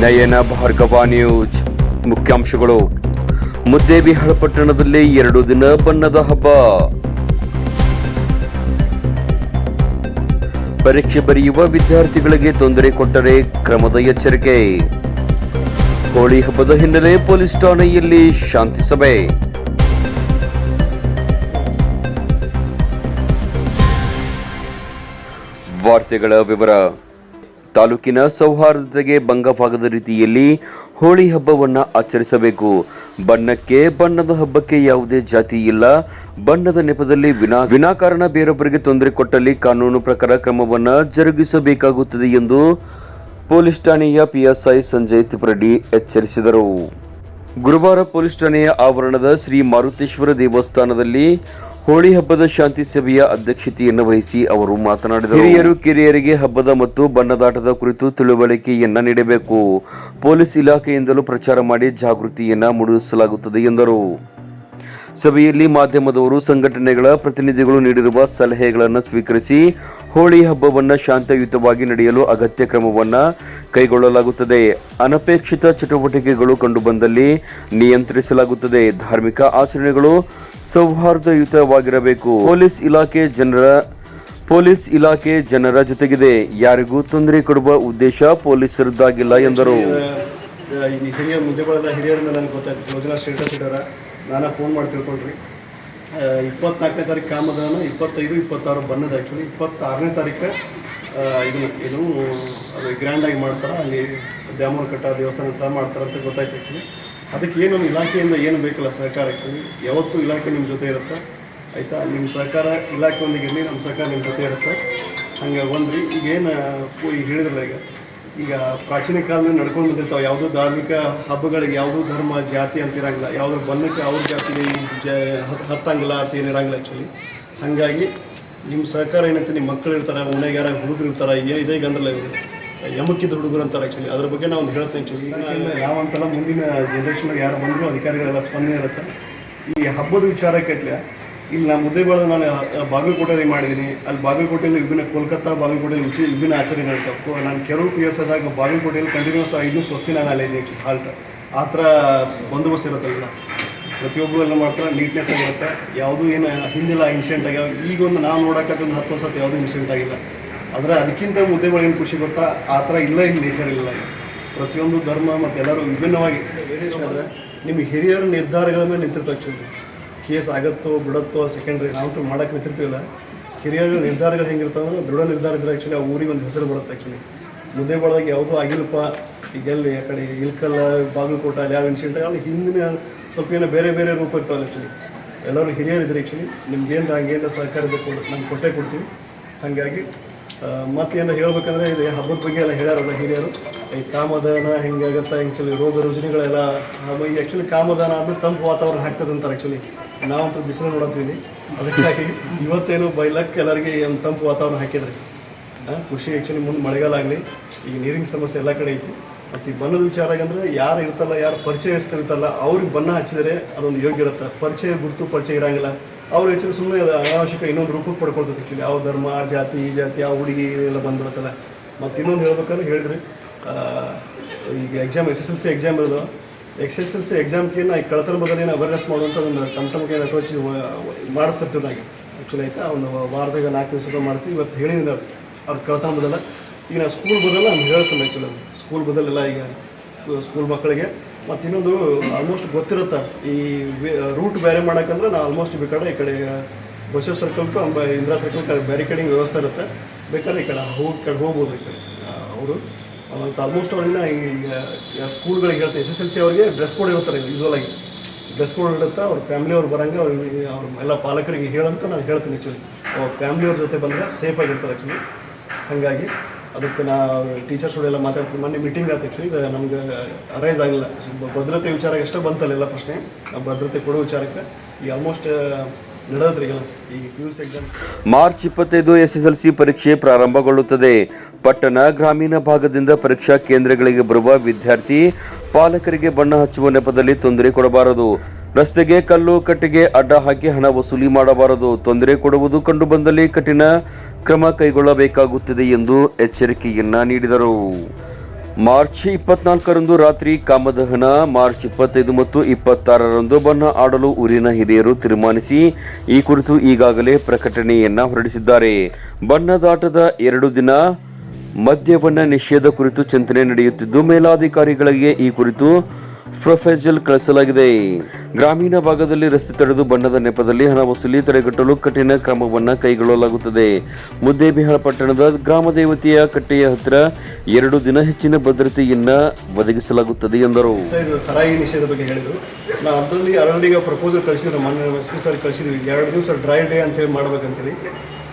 ನಯನ Bhargava news ಮುಖ್ಯಾಂಶಗಳು. ಮುದ್ದೇಬಿಹಾಳ ಪಟ್ಟಣದಲ್ಲಿ ಎರಡು ದಿನ ಬಣ್ಣದ ಹಬ್ಬ. ಪರೀಕ್ಷೆ ಬರೆಯುವ ವಿದ್ಯಾರ್ಥಿಗಳಿಗೆ ತೊಂದರೆ ಕೊಟ್ಟರೆ ಕ್ರಮದ ಎಚ್ಚರಿಕೆ. ಹೋಳಿ ಹಬ್ಬದ ಹಿನ್ನೆಲೆ ಪೊಲೀಸ್ ಠಾಣೆಯಲ್ಲಿ ಶಾಂತಿ ಸಭೆ. ವಾರ್ತೆಗಳ ವಿವರ. ತಾಲೂಕಿನ ಸೌಹಾರ್ದತೆಗೆ ಭಂಗವಾಗದ ರೀತಿಯಲ್ಲಿ ಹೋಳಿ ಹಬ್ಬವನ್ನು ಆಚರಿಸಬೇಕು. ಬಣ್ಣಕ್ಕೆ ಬಣ್ಣದ ಹಬ್ಬಕ್ಕೆ ಯಾವುದೇ ಜಾತಿ ಇಲ್ಲ. ಬಣ್ಣದ ನೆಪದಲ್ಲಿ ವಿನಾ, ವಿನಾಕಾರಣ ಬೇರೊಬ್ಬರಿಗೆ ತೊಂದರೆ ಕೊಟ್ಟಲ್ಲಿ ಕಾನೂನು ಪ್ರಕಾರ ಕ್ರಮವನ್ನು ಜರುಗಿಸಬೇಕಾಗುತ್ತದೆ ಎಂದು ಪೊಲೀಸ್ ಠಾಣೆಯ ಪಿಎಸ್ಐ ಸಂಜಯ್ ತಿಪ್ರಡ್ಡಿ ಎಚ್ಚರಿಸಿದರು. ಗುರುವಾರ ಪೊಲೀಸ್ ಠಾಣೆಯ ಆವರಣದ ಶ್ರೀ ಮಾರುತೇಶ್ವರ ದೇವಸ್ಥಾನದಲ್ಲಿ ಹೋಳಿ ಹಬ್ಬದ ಶಾಂತಿ ಸಭೆಯ ಅಧ್ಯಕ್ಷತೆಯನ್ನು ವಹಿಸಿ ಅವರು ಮಾತನಾಡಿದರು. ಹಿರಿಯರು, ಕಿರಿಯರಿಗೆ ಹಬ್ಬದ ಮತ್ತು ಬಣ್ಣದಾಟದ ಕುರಿತು ತಿಳುವಳಿಕೆಯನ್ನ ನೀಡಬೇಕು. ಪೊಲೀಸ್ ಇಲಾಖೆಯಿಂದಲೂ ಪ್ರಚಾರ ಮಾಡಿ ಜಾಗೃತಿಯನ್ನ ಮೂಡಿಸಲಾಗುತ್ತದೆ ಎಂದರು. ಸಭೆಯಲ್ಲಿ ಮಾಧ್ಯಮದವರು ಸಂಘಟನೆಗಳ ಪ್ರತಿನಿಧಿಗಳು ನೀಡಿರುವ ಸಲಹೆಗಳನ್ನು ಸ್ವೀಕರಿಸಿ ಹೋಳಿ ಹಬ್ಬವನ್ನು ಶಾಂತಯುತವಾಗಿ ನಡೆಯಲು ಅಗತ್ಯ ಕ್ರಮವನ್ನು ಕೈಗೊಳ್ಳಲಾಗುತ್ತದೆ. ಅನಪೇಕ್ಷಿತ ಚಟುವಟಿಕೆಗಳು ಕಂಡುಬಂದಲ್ಲಿ ನಿಯಂತ್ರಿಸಲಾಗುತ್ತದೆ. ಧಾರ್ಮಿಕ ಆಚರಣೆಗಳು ಸೌಹಾರ್ದಯುತವಾಗಿರಬೇಕು. ಪೊಲೀಸ್ ಇಲಾಖೆ ಜನರ, ಪೊಲೀಸ್ ಇಲಾಖೆ ಜನರ ಜೊತೆಗಿದೆ. ಯಾರಿಗೂ ತೊಂದರೆ ಕೊಡುವ ಉದ್ದೇಶ ಪೊಲೀಸರದ್ದಾಗಿಲ್ಲ ಎಂದರು. ಹಿರಿಯ ಹಿರಿಯರಿಂದ ನನಗೆ ಗೊತ್ತಾಯ್ತು ಯೋಜನಾ ಸ್ಟೇಟಸ್ ಇಡಾರ. ನಾನು ಫೋನ್ ಮಾಡಿ ತಿಳ್ಕೊಂಡ್ರಿ. ಇಪ್ಪತ್ನಾಲ್ಕನೇ ತಾರೀಕು ಕಾಮದಾನ ಇಪ್ಪತ್ತೈದು, ಇಪ್ಪತ್ತಾರು ಬಣ್ಣದ ಆ್ಯಕ್ಚುಲಿ ಇಪ್ಪತ್ತಾರನೇ ತಾರೀಕು ಇದನ್ನು ಇದು ಅದು ಗ್ರ್ಯಾಂಡಾಗಿ ಮಾಡ್ತಾರೆ. ಅಲ್ಲಿ ದ್ಯಾಮೂರ್ ಕಟ್ಟ ದೇವಸ್ಥಾನ ಅಂತ ಮಾಡ್ತಾರೆ ಅಂತ ಗೊತ್ತಾಯ್ತು ಆ್ಯಕ್ಚುಲಿ ಅದಕ್ಕೆ ಏನು ಇಲಾಖೆಯಿಂದ ಏನು ಬೇಕಲ್ಲ ಸಹಕಾರ ಆ್ಯಕ್ಚುಲಿ ಯಾವತ್ತೂ ಇಲಾಖೆ ನಿಮ್ಮ ಜೊತೆ ಇರುತ್ತೆ. ಆಯಿತಾ? ನಿಮ್ಮ ಸಹಕಾರ ಇಲಾಖೆಯೊಂದಿಗೆ ಇರಲಿ ನಮ್ಮ ಸಹಕಾರ ನಿಮ್ಮ ಜೊತೆ ಇರುತ್ತೆ. ಹಂಗೆ ಒಂದ್ರಿ ಈಗ ಏನು ಈಗ ಹೇಳಿದ್ರಲ್ಲ ಈಗ. ಈಗ ಪ್ರಾಚೀನ ಕಾಲದಲ್ಲಿ ನಡ್ಕೊಂಡು ಬಂದಿರ್ತಾವೆ. ಯಾವುದೋ ಧಾರ್ಮಿಕ ಹಬ್ಬಗಳಿಗೆ ಯಾವುದೋ ಧರ್ಮ, ಜಾತಿ ಅಂತಿರಂಗಿಲ್ಲ ಯಾವುದೋ ಬಣ್ಣಕ್ಕೆ ಅವ್ರ ಜಾತಿಗೆ ಹತ್ತಂಗಿಲ್ಲ ಅಂತ ಏನಿರಂಗಿಲ್ಲ ಆ್ಯಕ್ಚುಲಿ ಹಾಗಾಗಿ ನಿಮ್ಮ ಸಹಕಾರ ಏನಂತ ನಿಮ್ಮ ಮಕ್ಕಳು ಇರ್ತಾರೆ ಯಾರ ಹುಡುಗರು ಇರ್ತಾರೆ ಏನು ಇದೇ ಗಂದ್ರಲ್ಲ ಇವರು. ಯಮಕ್ಕಿದ್ದ ಹುಡುಗರು ಅಂತಾರೆ ಆ್ಯಕ್ಚುಲಿ ಅದ್ರ ಬಗ್ಗೆ ನಾವು ಒಂದು ಹೇಳ್ತೇನೆ ಆ್ಯಕ್ಚುಲಿ ಯಾವಂತಲ್ಲ ಮುಂದಿನ ಜನ್ರೇಷನ್ಗೆ ಯಾರು ಬಂದರೂ ಅಧಿಕಾರಿಗಳೆಲ್ಲ ಸ್ಪಂದನೆ ಇರುತ್ತೆ. ಈ ಹಬ್ಬದ ವಿಚಾರಕ್ಕೈತ್ಲೆ ಇಲ್ಲಿ ನಾನು ಮುದ್ದೇಬಾಳ ನಾನು ಅ- ಬಾಗಲಕೋಟೆಯಲ್ಲಿ ಮಾಡಿದ್ದೀನಿ. ಅಲ್ಲಿ ಬಾಗಲಕೋಟೆಯಲ್ಲಿ ವಿಭಿನ್ನ ಕೋಲ್ಕತ್ತಾ, ಬಾಗಲಕೋಟೆಯಲ್ಲಿ ವಿಚಿ ವಿಭಿನ್ನ ಆಚರಣೆ ನಡೀತಾವೆ ನಾನು ಕೆಲವು ಪಿ ಎಸ್ ಆದಾಗ ಬಾಗಲಕೋಟೆಯಲ್ಲಿ ಕಂಟಿನ್ಯೂಸ್ ಐದು ಸ್ವಸ್ತಿ ನಾನು ಅಲ್ಲಿ ಇದ್ದೀನಿ ಹಾಲ್ಟ್. ಆ ಥರ ಬಂದೋಬಸ್ತ್ ಇರುತ್ತಲ್ಲ ಪ್ರತಿಯೊಬ್ಬರು ಎಲ್ಲ ಮಾಡ್ತಾರೆ ನೀಟ್ನೆಸ್ ಆಗಿರುತ್ತೆ. ಯಾವುದೂ ಏನು ಹಿಂದಿಲ್ಲ ಇನ್ಸಿಡೆಂಟ್ ಆಗ್ಯಾವ ಈಗ ಒಂದು ನಾವು ನೋಡೋಕ್ಕಂತ ಹತ್ತು ವರ್ಷ ಯಾವುದೂ ಇನ್ಸಿಡೆಂಟ್ ಆಗಿಲ್ಲ. ಆದರೆ ಅದಕ್ಕಿಂತ ಮುದ್ದೆಗಳು ಏನು ಖುಷಿ ಗೊತ್ತಾ? ಆ ಥರ ಇಲ್ಲ ಇಲ್ಲಿ ನೇಚರ್ ಇಲ್ಲ ಪ್ರತಿಯೊಂದು ಧರ್ಮ ಮತ್ತು ಎಲ್ಲರೂ ವಿಭಿನ್ನವಾಗಿ. ನಿಮ್ಮ ಹಿರಿಯರ ನಿರ್ಧಾರಗಳ ಮೇಲೆ ಕೇಸ್ ಆಗತ್ತೋ ಬಿಡತ್ತೋ ಸೆಕೆಂಡ್ರಿ ನಾವು ಮಾಡೋಕ್ಕೆ ನಿಂತಿರ್ತೀವಲ್ಲ ಹಿರಿಯರ ನಿರ್ಧಾರಗಳು ಹೆಂಗಿರ್ತಾವೆ ಅಂದ್ರೆ ದೃಢ ನಿರ್ಧಾರ ಇದ್ರೆ ಆ್ಯಕ್ಚುಲಿ ಆ ಊರಿಗೆ ಒಂದು ಹೆಸರು ಬರುತ್ತೆ ಆ್ಯಕ್ಚುಲಿ ಮುದ್ದೇಬಾಳದಾಗ ಯಾವುದೂ ಆಗಿಲ್ಲಪ್ಪ, ಈಗ ಎಲ್ಲಿ ಆ ಕಡೆ ಇಲ್ಕಲ್ಲ, ಬಾಗಲಕೋಟ, ಅಲ್ಲಿ ಯಾವ ಇನ್ಸಿಡೆಂಟ್ ಅಲ್ಲಿ ಹಿಂದಿನ ಸ್ವಲ್ಪ ಏನೋ ಬೇರೆ ಬೇರೆ ರೂಪ ಇರ್ತಾವಲ್ಲ ಆ್ಯಕ್ಚುಲಿ ಎಲ್ಲರೂ ಹಿರಿಯರು ಇದ್ರೆ ಆ್ಯಕ್ಚುಲಿ ನಿಮ್ಗೇನು ಹಂಗೇನು ಸಹಕಾರ ಬೇಕು ನಮ್ಗೆ ಕೊಟ್ಟೆ ಕೊಡ್ತೀವಿ ಹಾಗಾಗಿ ಮತ್ತೇನು ಹೇಳ್ಬೇಕಂದ್ರೆ ಇದು ಹಬ್ಬದ ಬಗ್ಗೆ ಎಲ್ಲ ಹೇಳ್ಯಾರಲ್ಲ ಹಿರಿಯರು. ಈ ಕಾಮದಾನ ಹೆಂಗಾಗತ್ತೆ ಆ್ಯಕ್ಚುಲಿ ರೋಗ ರುಜಿನಗಳೆಲ್ಲ ಆ್ಯಕ್ಚುಲಿ ಕಾಮದಾನ ಆದರೂ ತಂಪು ವಾತಾವರಣ ಆಗ್ತದೆ ಅಂತಾರೆ ಆ್ಯಕ್ಚುಲಿ ನಾವಂತೂ ಬಿಸಿಲು ನೋಡತ್ತೀವಿ. ಅದಕ್ಕಾಗಿ ಇವತ್ತೇನು ಬೈಲಕ್ಕೆ ಎಲ್ಲರಿಗೆ ಒಂದು ತಂಪು ವಾತಾವರಣ ಹಾಕಿದ್ರಿ ಖುಷಿ ಆ್ಯಕ್ಚುಲಿ ಮುಂದೆ ಮಳೆಗಾಲ ಆಗಲಿ ಈಗ ನೀರಿನ ಸಮಸ್ಯೆ ಎಲ್ಲ ಕಡೆ ಐತಿ. ಮತ್ತು ಈ ಬಣ್ಣದ ವಿಚಾರ ಅಂದ್ರೆ ಯಾರು ಇರ್ತಲ್ಲ ಯಾರು ಪರಿಚಯಸ್ತಿರ್ತಾರಲ್ಲ ಅವ್ರಿಗೆ ಬಣ್ಣ ಹಚ್ಚಿದರೆ ಅದೊಂದು ಯೋಗ್ಯ ಇರುತ್ತೆ. ಪರಿಚಯ ಗುರುತು ಪರಿಚಯ ಇರಂಗಿಲ್ಲ. ಅವ್ರು ಹೆಚ್ಚಿನ ಸುಮ್ಮನೆ ಅದು ಅನಾವಶ್ಯಕ ಇನ್ನೊಂದು ರೂಪಕ್ಕೆ ಆ್ಯಕ್ಚುಲಿ ಯಾವ ಧರ್ಮ, ಆ ಜಾತಿ, ಈ ಜಾತಿ ಆ ಹುಡುಗಿ ಎಲ್ಲ ಬಂದ್ಬಿಡುತ್ತಲ್ಲ. ಮತ್ತು ಇನ್ನೊಂದು ಹೇಳ್ಬೇಕಂದ್ರೆ ಹೇಳಿದ್ರಿ ಈಗ exam S S L C exam ಇರೋದು ಎಸ್ ಎಸ್ ಎಲ್ ಸಿ ಎಕ್ಸಾಮ್ಗೆ ನಾ ಈ ಕಳತನ ಬದಲು ಏನು ಅವೇರ್ನೆಸ್ ಮಾಡುವಂಥ ಒಂದು ಟಮ್ ಟಮ್ಗೆ ಮಾಡಿಸ್ತಿರ್ತಿದ್ದಾಗೆ ಆ್ಯಕ್ಚುಲಿ ಆಯಿತಾ, ಒಂದು ವಾರದಾಗ ನಾಲ್ಕು ದಿವಸ ಮಾಡ್ತೀವಿ. ಇವತ್ತು ಹೇಳಿದ್ರೆ ಅವ್ರ ಕಳತನ ಬದಲ. ಈಗ ನಾವು ಸ್ಕೂಲ್ ಬದಲ ನಾನು ಹೇಳಿಸ್ತೇನೆ ಆ್ಯಕ್ಚುಲಿ ಅದು ಸ್ಕೂಲ್ ಬದಲೆಲ್ಲ ಈಗ ಸ್ಕೂಲ್ ಮಕ್ಕಳಿಗೆ. ಮತ್ತು ಇನ್ನೊಂದು ಆಲ್ಮೋಸ್ಟ್ ಗೊತ್ತಿರುತ್ತೆ, ಈ ರೂಟ್ ಬೇರೆ ಮಾಡೋಕ್ಕಂದ್ರೆ ನಾನು ಆಲ್ಮೋಸ್ಟ್ ಬೇಕಾದ್ರೆ ಈ ಕಡೆ ಬಸವ ಸರ್ಕಲ್ ಟು ಅಂಬ, ಇಂದಿರಾ ಸರ್ಕಲ್ ಕಡೆ ಬ್ಯಾರಿಕೇಡಿಂಗ್ ವ್ಯವಸ್ಥೆ ಇರುತ್ತೆ. ಬೇಕಾದ್ರೆ ಈ ಕಡೆ ಹೋಗಿ ಕಡೆ ಹೋಗ್ಬೋದು ಈ ಕಡೆ. ಅವರು. ಆಲ್ಮೋಸ್ಟ್ ಅವ್ರನ್ನ ಈಗ ಸ್ಕೂಲ್ಗಳಿಗೆ ಹೇಳ್ತಾರೆ ಎಸ್ ಎಸ್ ಎಲ್ ಸಿ ಅವರಿಗೆ ಡ್ರೆಸ್ ಕೋಡ್ ಇರ್ತಾರೆ ಯೂಸ್ವಲ್ ಆಗಿ. ಡ್ರೆಸ್ ಕೋಡ್ ಇರುತ್ತೆ ಅವ್ರ ಫ್ಯಾಮಿಲಿ ಅವ್ರು ಬರಂಗೆ ಅವ್ರಿಗೆ ಅವ್ರ ಎಲ್ಲ ಪಾಲಕರಿಗೆ ಹೇಳಂತ ನಾನು ಹೇಳ್ತೀನಿ ಆ್ಯಕ್ಚುಲಿ ಅವ್ರ ಫ್ಯಾಮಿಲಿಯವ್ರ ಜೊತೆ ಬಂದರೆ ಸೇಫ್ ಆಗಿರ್ತಾರೆ ಆ್ಯಕ್ಚುಲಿ ಹಾಗಾಗಿ ಅದಕ್ಕೆ ನಾ ಟೀಚರ್ಸ್ ಎಲ್ಲ ಮಾತಾಡ್ತೀವಿ ಮೊನ್ನೆ ಮೀಟಿಂಗ್ ಆಯ್ತು ಆ್ಯಕ್ಚುಲಿ ಈಗ ನಮ್ಗೆ ಅರೈಸ್ ಆಗಿಲ್ಲ ಭದ್ರತೆ ವಿಚಾರ ಎಷ್ಟೋ ಬಂತಲ್ಲ ಎಲ್ಲ ಪ್ರಶ್ನೆ. ಆ ಭದ್ರತೆ ಕೊಡೋ ವಿಚಾರಕ್ಕೆ ಈ ಆಲ್ಮೋಸ್ಟ್ ಮಾರ್ಚ್ ಇಪ್ಪತ್ತೈದು ಎಸ್ಎಸ್ಎಲ್ಸಿ ಪರೀಕ್ಷೆ ಪ್ರಾರಂಭಗೊಳ್ಳುತ್ತದೆ. ಪಟ್ಟಣ ಗ್ರಾಮೀಣ ಭಾಗದಿಂದ ಪರೀಕ್ಷಾ ಕೇಂದ್ರಗಳಿಗೆ ಬರುವ ವಿದ್ಯಾರ್ಥಿ ಪಾಲಕರಿಗೆ ಬಣ್ಣ ಹಚ್ಚುವ ನೆಪದಲ್ಲಿ ತೊಂದರೆ ಕೊಡಬಾರದು. ರಸ್ತೆಗೆ ಕಲ್ಲು, ಕಟ್ಟಿಗೆ, ಅಡ್ಡ ಹಾಕಿ ಹಣ ವಸೂಲಿ ಮಾಡಬಾರದು. ತೊಂದರೆ ಕೊಡುವುದು ಕಂಡುಬಂದಲ್ಲಿ ಕಠಿಣ ಕ್ರಮ ಕೈಗೊಳ್ಳಬೇಕಾಗುತ್ತದೆ ಎಂದು ಎಚ್ಚರಿಕೆಯನ್ನ ನೀಡಿದರು. ಮಾರ್ಚ್ ಇಪ್ಪತ್ನಾಲ್ಕರಂದು ರಾತ್ರಿ ಕಾಮದಹನ ಮಾರ್ಚ್ ಇಪ್ಪತ್ತೈದು ಮತ್ತು ಇಪ್ಪತ್ತಾರರಂದು ಬಣ್ಣ ಆಡಲು ಊರಿನ ಹಿರಿಯರು ತೀರ್ಮಾನಿಸಿ ಈ ಕುರಿತು ಈಗಾಗಲೇ ಪ್ರಕಟಣೆಯನ್ನ ಹೊರಡಿಸಿದ್ದಾರೆ. ಬಣ್ಣದಾಟದ ಎರಡು ದಿನ ಮದ್ಯವನ್ನ ನಿಷೇಧ ಕುರಿತು ಚಿಂತನೆ ನಡೆಯುತ್ತಿದ್ದು, ಮೇಲಾಧಿಕಾರಿಗಳಿಗೆ ಈ ಕುರಿತು ಪ್ರೊಫೆಜಲ್ ಕಳಿಸಲಾಗಿದೆ. ಗ್ರಾಮೀಣ ಭಾಗದಲ್ಲಿ ರಸ್ತೆ ತಡೆದು ಬಣ್ಣದ ನೆಪದಲ್ಲಿ ಹಣ ವಸೂಲಿ ತಡೆಗಟ್ಟಲು ಕಠಿಣ ಕ್ರಮವನ್ನು ಕೈಗೊಳ್ಳಲಾಗುತ್ತದೆ. ಮುದ್ದೇಬಿಹಾಳ ಪಟ್ಟಣದ ಗ್ರಾಮ ದೇವತೆಯ ಕಟ್ಟೆಯ ಹತ್ತಿರ ಎರಡು ದಿನ ಹೆಚ್ಚಿನ ಭದ್ರತೆಯನ್ನ ಒದಗಿಸಲಾಗುತ್ತದೆ ಎಂದರು. ಸರಾಯಿ ನಿಷೇಧ ಬಗ್ಗೆ ಹೇಳಿದರು. ಅದರಲ್ಲಿ ಅರಳಿಗೆ ಪ್ರಪೋಸಲ್ ಕಳಿಸಿದ್ರು. ಸರ್ ಕಳಿಸಿದ್ವಿ. ಎರಡು ದಿವಸ ಡ್ರೈ ಡೇ ಅಂತೇಳಿ ಮಾಡ್ಬೇಕಂತೇಳಿ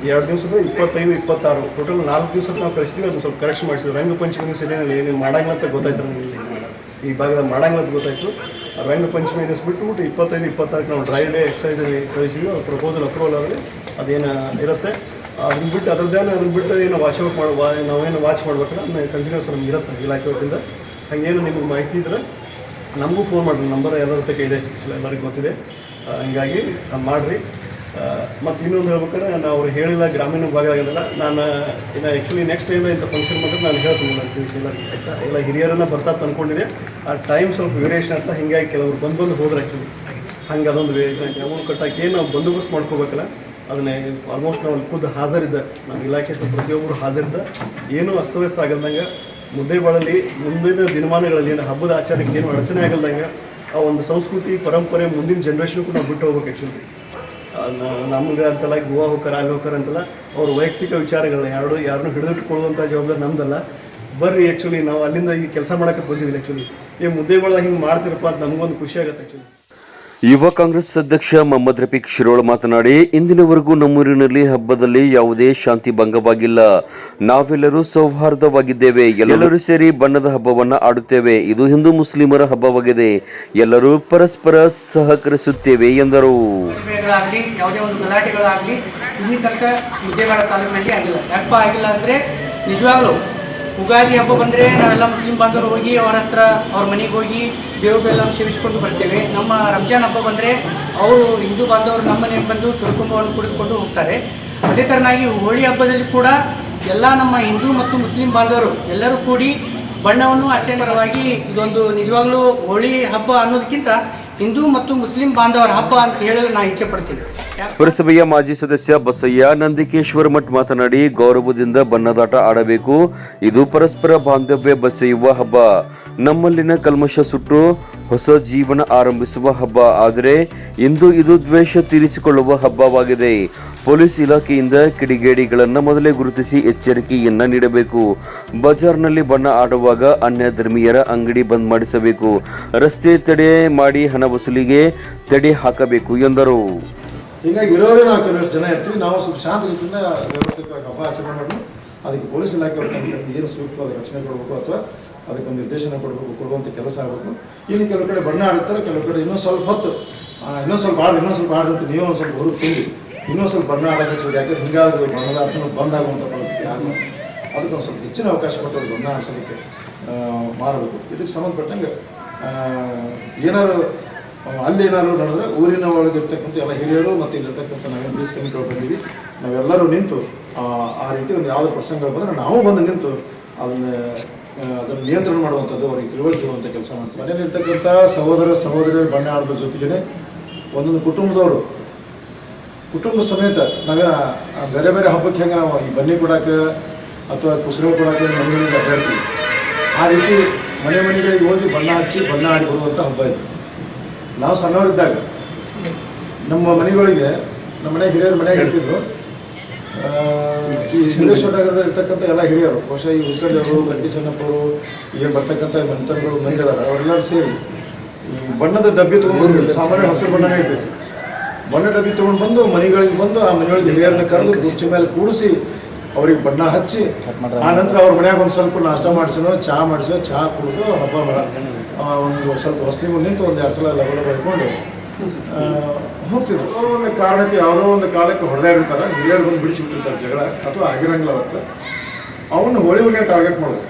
ಎರಡು ದಿವಸದ ಇಪ್ಪತ್ತೈದು, ಇಪ್ಪತ್ತಾರು. ಟೋಟಲ್ ನಾಲ್ಕು ದಿವಸ ನಾವು ಕಳಿಸಿದ್ವಿ. ಅದನ್ನ ಸ್ವಲ್ಪ ಕರೆಕ್ಷನ್ ಮಾಡಿಸಿದ್ವಿ ರಂಗ ಪಂಚಮಿ ದಿವಸ ಏನೇನು ಏನೇನು ಮಾಡಂಗಿಲ್ಲ ಅಂತ ಗೊತ್ತಾಯ್ತು. ಈ ಭಾಗದ ಮಾಡಂಗಿಲ್ಲ ಅಂತ ಗೊತ್ತಾಯ್ತು. ರಂಗ ಪಂಚಮಿ ದಿವಸ ಇಪ್ಪತ್ತೈದು ಇಪ್ಪತ್ತಾರು ನಾವು ಡ್ರೈ ಡೇ ಎಕ್ಸೈಸ್ ಕಳಿಸಿದ್ವಿ. ಅದು ಪ್ರಪೋಸಲ್ ಅಪ್ರೂವಲ್ ಆದರೆ ಅದೇನು ಇರುತ್ತೆ. ಅದನ್ನ ಬಿಟ್ಟು ಅದ್ರದ್ದೇ ಅದನ್ನ ಬಿಟ್ಟು ಏನು ವಾಚ್ ಔಟ್ ಮಾಡಿ, ವಾ, ನಾವೇನು ವಾಚ್ ಮಾಡ್ಬೇಕಲ್ಲ, ಅದನ್ನ ಕಂಟಿನ್ಯೂಸ್ ನಮ್ಗೆ ಇರುತ್ತೆ ಇಲಾಖೆ ವತಿಯಿಂದ ಹಾಗೇನು ನಿಮಗೆ ಮಾಹಿತಿ ಇದ್ರೆ ನಮಗೂ ಫೋನ್ ಮಾಡಿರಿ. ನಂಬರ್ ಎಲ್ಲರ ತಕ್ಕ ಇದೆ. ಎಲ್ಲರಿಗೂ ಗೊತ್ತಿದೆ. ಹೀಗಾಗಿ ಮಾಡಿರಿ. ಮತ್ತು ಇನ್ನೊಂದು ಹೇಳ್ಬೇಕಾದ್ರೆ ನಾನು ಅವ್ರು ಹೇಳಿಲ್ಲ, ಗ್ರಾಮೀಣ ಭಾಗ ಆಗಿಲ್ಲ ನಾನು, ಇನ್ನು ಆ್ಯಕ್ಚುಲಿ ನೆಕ್ಸ್ಟ್ ಟೈಮ್ ಇಂಥ ಫಂಕ್ಷನ್ ಬಂದರೆ ನಾನು ಹೇಳ್ತೀನಿ ನಾನು ತಿಳಿಸಿಲ್ಲ ಆಯಿತಾ? ಎಲ್ಲ ಹಿರಿಯರನ್ನ ಬರ್ತಾ ತಂದ್ಕೊಂಡಿದೆ. ಆ ಟೈಮ್ ಸ್ವಲ್ಪ ವೇರಿಯೇಷನ್ ಅಂತ ಹಿಂಗಾಗಿ ಕೆಲವರು ಬಂದು ಬಂದು ಹೋದ್ರೆ ಆ್ಯಕ್ಚುಲಿ ಹಂಗೆ ಅದೊಂದು ಅಮೌಂಟ್ ಕಟ್ಟಾಕಿ ಏನು ನಾವು ಬಂದೋಬಸ್ತ್ ಮಾಡ್ಕೋಬೇಕಲ್ಲ, ಅದನ್ನೇ ಆಲ್ಮೋಸ್ಟ್ ನಾವು ಖುದ್ದು ಹಾಜರಿದ್ದ, ನಮ್ಮ ಇಲಾಖೆ ಪ್ರತಿಯೊಬ್ಬರು ಹಾಜರಿದ್ದ, ಏನೂ ಅಸ್ತವ್ಯಸ್ತ ಆಗಲ್ದಂಗೆ ಮುದ್ದೆಗಳಲ್ಲಿ ಮುಂದಿನ ದಿನಮಾನಗಳಲ್ಲಿ ಏನು ಹಬ್ಬದ ಆಚಾರಕ್ಕೆ ಏನು ಅಡಚಣೆ ಆಗಲ್ದಂಗೆ, ಆ ಒಂದು ಸಂಸ್ಕೃತಿ, ಪರಂಪರೆ ಮುಂದಿನ ಜನ್ರೇಷನ್ಗೂ ನಾವು ಬಿಟ್ಟು ಹೋಗ್ಬೇಕು ಆ್ಯಕ್ಚುಲಿ ನಮ್ಗೆ ಅಂತಲ್ಲ ಗೋವಾ ಹೋಕರ ಅಲ್ಲಿ ಹೋಗ್ತಾರ ಅಂತಲ್ಲ, ಅವ್ರ ವೈಯಕ್ತಿಕ ವಿಚಾರಗಳನ್ನ ಯಾರು ಯಾರನ್ನೂ ಹಿಡಿದಿಟ್ಕೊಳ್ಳುವಂಥ ಜವಾಬ್ದಾರಿ ನಮ್ದಲ್ಲ. ಬರ್ರಿ ಆ್ಯಕ್ಚುಲಿ ನಾವು ಅಲ್ಲಿಂದ ಈ ಕೆಲಸ ಮಾಡೋಕ್ಕೆ ಬಂದಿವಿ ಆ್ಯಕ್ಚುಲಿ ಈ ಮುದ್ದೆಗಳ ಹಿಂಗೆ ಮಾಡ್ತಿರಪ್ಪ ಅಂತ ನಮಗೊಂದು ಖುಷಿ ಆಗುತ್ತೆ ಆ್ಯಕ್ಚುಲಿ ಯುವ ಕಾಂಗ್ರೆಸ್ ಅಧ್ಯಕ್ಷ ಮೊಹಮ್ಮದ್ ರಫೀಕ್ ಶಿರೋಳ್ ಮಾತನಾಡಿ, ಇಂದಿನವರೆಗೂ ನಮ್ಮೂರಿನಲ್ಲಿ ಹಬ್ಬದಲ್ಲಿ ಯಾವುದೇ ಶಾಂತಿ ಭಂಗವಾಗಿಲ್ಲ. ನಾವೆಲ್ಲರೂ ಸೌಹಾರ್ದವಾಗಿದ್ದೇವೆ. ಎಲ್ಲರೂ ಸೇರಿ ಬಣ್ಣದ ಹಬ್ಬವನ್ನ ಆಡುತ್ತೇವೆ. ಇದು ಹಿಂದೂ ಮುಸ್ಲಿಮರ ಹಬ್ಬವಾಗಿದೆ. ಎಲ್ಲರೂ ಪರಸ್ಪರ ಸಹಕರಿಸುತ್ತೇವೆ ಎಂದರು. ನಿಜವಾಗ್ಲೂ ಉಗಾದಿ ಹಬ್ಬ ಬಂದರೆ ನಾವೆಲ್ಲ ಮುಸ್ಲಿಂ ಬಾಂಧವರು ಹೋಗಿ ಅವ್ರ ಹತ್ರ ಅವ್ರ ಮನೆಗೆ ಹೋಗಿ ಬೇವು ಬೆಲ್ಲ ಸೇವಿಸ್ಕೊಂಡು ಬರ್ತೇವೆ. ನಮ್ಮ ರಂಜಾನ್ ಹಬ್ಬ ಬಂದರೆ ಅವರು ಹಿಂದೂ ಬಾಂಧವರು ನಮ್ಮ ಮನೆಗೆ ಬಂದು ಸುರಕುಂಭವನ್ನು ಕುಡಿದುಕೊಂಡು ಹೋಗ್ತಾರೆ. ಅದೇ ಥರನಾಗಿ ಹೋಳಿ ಹಬ್ಬದಲ್ಲಿ ಕೂಡ ಎಲ್ಲ ನಮ್ಮ ಹಿಂದೂ ಮತ್ತು ಮುಸ್ಲಿಂ ಬಾಂಧವರು ಎಲ್ಲರೂ ಕೂಡಿ ಬಣ್ಣವನ್ನು ಆಚರಣೆಪರವಾಗಿ ಇದೊಂದು ನಿಜವಾಗ್ಲೂ ಹೋಳಿ ಹಬ್ಬ ಅನ್ನೋದಕ್ಕಿಂತ ಹಿಂದೂ ಮತ್ತು ಮುಸ್ಲಿಂ ಬಾಂಧವರ ಹಬ್ಬ ಅಂತ ಹೇಳಲು ನಾನು ಇಚ್ಛೆ ಪಡ್ತೀನಿ. ಪುರಸಭೆಯ ಮಾಜಿ ಸದಸ್ಯ ಬಸಯ್ಯ ನಂದಿಕೇಶ್ವರ ಮಠ್ ಮಾತನಾಡಿ ಗೌರವದಿಂದ ಬಣ್ಣದಾಟ ಆಡಬೇಕು. ಇದು ಪರಸ್ಪರ ಬಾಂಧವ್ಯ ಬಸೆಯುವ ಹಬ್ಬ. ನಮ್ಮಲ್ಲಿನ ಕಲ್ಮಶ ಸುಟ್ಟು ಹೊಸ ಜೀವನ ಆರಂಭಿಸುವ ಹಬ್ಬ. ಆದರೆ ಇಂದು ಇದು ದ್ವೇಷ ತೀರಿಸಿಕೊಳ್ಳುವ ಹಬ್ಬವಾಗಿದೆ. ಪೊಲೀಸ್ ಇಲಾಖೆಯಿಂದ ಕಿಡಿಗೇಡಿಗಳನ್ನು ಮೊದಲೇ ಗುರುತಿಸಿ ಎಚ್ಚರಿಕೆಯನ್ನ ನೀಡಬೇಕು. ಬಜಾರ್ನಲ್ಲಿ ಬಣ್ಣ ಆಡುವಾಗ ಅನ್ಯ ಧರ್ಮೀಯರ ಅಂಗಡಿ ಬಂದ್ ಮಾಡಿಸಬೇಕು. ರಸ್ತೆ ತಡೆ ಮಾಡಿ ಹಣ ವಸೂಲಿಗೆ ತಡೆ ಹಾಕಬೇಕು ಎಂದರು. ಹೀಗಾಗಿ ಇರೋದೇ ನಾವು ಕೆಲವಷ್ಟು ಜನ ಇರ್ತೀವಿ. ನಾವು ಸ್ವಲ್ಪ ಶಾಂತ ರೀತಿಯಿಂದ ವ್ಯವಸ್ಥಿತವಾಗಿ ಹಬ್ಬ ಆಚರಣೆ ಮಾಡಬೇಕು ಅದಕ್ಕೆ ಪೊಲೀಸ್ ಇಲಾಖೆ ಏನು ಸೂಕ್ತವಾದ ರಕ್ಷಣೆ ಕೊಡಬೇಕು ಅಥವಾ ಅದಕ್ಕೊಂದು ನಿರ್ದೇಶನ ಕೊಡಬೇಕು ಕೊಡುವಂಥ ಕೆಲಸ ಆಗಬೇಕು. ಇನ್ನು ಕೆಲವು ಕಡೆ ಬಣ್ಣ ಆಡುತ್ತಾರೆ, ಕೆಲವು ಕಡೆ ಇನ್ನೊಂದು ಸ್ವಲ್ಪ ಹೊತ್ತು ಇನ್ನೊಂದು ಸ್ವಲ್ಪ ಆಡು, ಇನ್ನೊಂದು ಸ್ವಲ್ಪ ಆಡು ನೀವು ಒಂದು ಸ್ವಲ್ಪ ಹೊರಗೆ ತುಂಬಿ ಇನ್ನೊಂದು ಸ್ವಲ್ಪ ಬಣ್ಣ ಆಡೋಕೆ ಹಚ್ಚೋದು ಯಾಕಂದ್ರೆ ಹಿಂಗಾಗಿ ಬಣ್ಣದ ಆಟನೂ ಬಂದ್ ಆಗುವಂಥ ಪರಿಸ್ಥಿತಿ ಆಗ ಅದಕ್ಕೆ ಒಂದು ಸ್ವಲ್ಪ ಹೆಚ್ಚಿನ ಅವಕಾಶ ಕೊಟ್ಟು ಬಣ್ಣ ಆಡಿಸೋದಕ್ಕೆ ಮಾಡಬೇಕು. ಇದಕ್ಕೆ ಸಂಬಂಧಪಟ್ಟಂಗೆ ಏನಾದ್ರು ಅಲ್ಲಿ ಏನಾದ್ರು ನಡೆದ್ರೆ ಊರಿನ ಒಳಗೆ ಇರ್ತಕ್ಕಂಥ ಎಲ್ಲ ಹಿರಿಯರು ಮತ್ತು ಇಲ್ಲಿರ್ತಕ್ಕಂಥ ನಾವೇನು ಬೀಸ್ ಕಮಿಟಿಗಳು ಬಂದೀವಿ ನಾವೆಲ್ಲರೂ ನಿಂತು ಆ, ರೀತಿ ಒಂದು ಯಾವುದೇ ಪ್ರಸಂಗಗಳು ಬಂದರೆ ನಾವು ಬಂದು ನಿಂತು ಅದನ್ನ ಅದನ್ನು ನಿಯಂತ್ರಣ ಮಾಡುವಂಥದ್ದು ಅವರಿಗೆ ತಿಳುವಳಿಕೆ ಕೆಲಸ ಮಾಡ್ತೀವಿ. ಮನೆಯಲ್ಲಿರ್ತಕ್ಕಂಥ ಸಹೋದರ ಸಹೋದರಿಯರು ಬಣ್ಣ ಆಡೋದ್ರ ಜೊತೆಗೇ ಒಂದೊಂದು ಕುಟುಂಬದವರು ಕುಟುಂಬ ಸಮೇತ ನಾವೇ ಬೇರೆ ಬೇರೆ ಹಬ್ಬಕ್ಕೆ ಹೆಂಗೆ ನಾವು ಈ ಬನ್ನಿ ಕೊಡಕ್ಕೆ ಅಥವಾ ಕುಸರೆ ಕೊಡಕ್ಕೆ ಮನೆ ಮನೆಗೆ ಆ ರೀತಿ ಮನೆ ಮನೆಗಳಿಗೆ ಹೋಗಿ ಬಣ್ಣ ಹಚ್ಚಿ ಬಣ್ಣ ಆಡಿ ಬರುವಂಥ ಹಬ್ಬ ಇದು. ನಾವು ಸಣ್ಣವರಿದ್ದಾಗ ನಮ್ಮ ಮನೆಗಳಿಗೆ ನಮ್ಮ ಮನೆ ಹಿರಿಯರ ಮನೆಗೆ ಇರ್ತಿದ್ರು ಈ ಸಿದ್ದೇಶ್ವರ ನಗರದಲ್ಲಿ ಇರ್ತಕ್ಕಂಥ ಎಲ್ಲ ಹಿರಿಯರು ಬಹುಶಃ ಈ ಉಸ್ಕಡಿಯವರು ಗಂಟಿ ಚೆನ್ನಪ್ಪವರು ಈಗ ಬರ್ತಕ್ಕಂಥ ಮಂತ್ರಗಳು ಮಂದಿ ಅದಾರ ಅವರೆಲ್ಲರೂ ಸೇರಿ ಈ ಬಣ್ಣದ ಡಬ್ಬಿ ತೊಗೊಂಡ್ಬಂದು ಸಾಮಾನ್ಯ ಹಸಿರು ಬಣ್ಣನೇ ಇರ್ತೈತಿ ಬಣ್ಣ ಡಬ್ಬಿ ತೊಗೊಂಡು ಬಂದು ಮನೆಗಳಿಗೆ ಬಂದು ಆ ಮನೆಯೊಳಗೆ ಹಿರಿಯರನ್ನ ಕರೆದು ಕುರ್ಚಿ ಮೇಲೆ ಕೂಡಿಸಿ ಅವ್ರಿಗೆ ಬಣ್ಣ ಹಚ್ಚಿ ಆ ನಂತರ ಅವ್ರ ಮನೆಯಾಗ ಒಂದು ಸ್ವಲ್ಪ ನಾಷ್ಟ ಮಾಡಿಸೋ ಚಹಾ ಮಾಡಿಸೋ ಚಹಾ ಕುಡಿದು ಹಬ್ಬ ಮಾಡ. ಒಂದು ಸ್ವಲ್ಪ ಹೊಸನಿಗೂ ನಿಂತು ಒಂದು ಎರಡು ಸಲ ಹಿಡ್ಕೊಂಡು ಆ, ಹೋಗ್ತಿದ್ರು. ಒಂದು ಕಾರಣಕ್ಕೆ ಯಾವುದೋ ಒಂದು ಕಾಲಕ್ಕೆ ಹೊಡೆದಾಡಿರ್ತಾರೆ ಹಿರಿಯರು ಬಂದು ಬಿಡಿಸಿಬಿಟ್ಟಿರ್ತಾರೆ ಜಗಳ. ಅಥವಾ ಆಗಿರಂಗಿಲ್ಲ ಅವತ್ತು. ಅವನ್ನ ಹೋಳಿ ಹುಣ್ಣಿಮೆ ಟಾರ್ಗೆಟ್ ಮಾಡೋದು.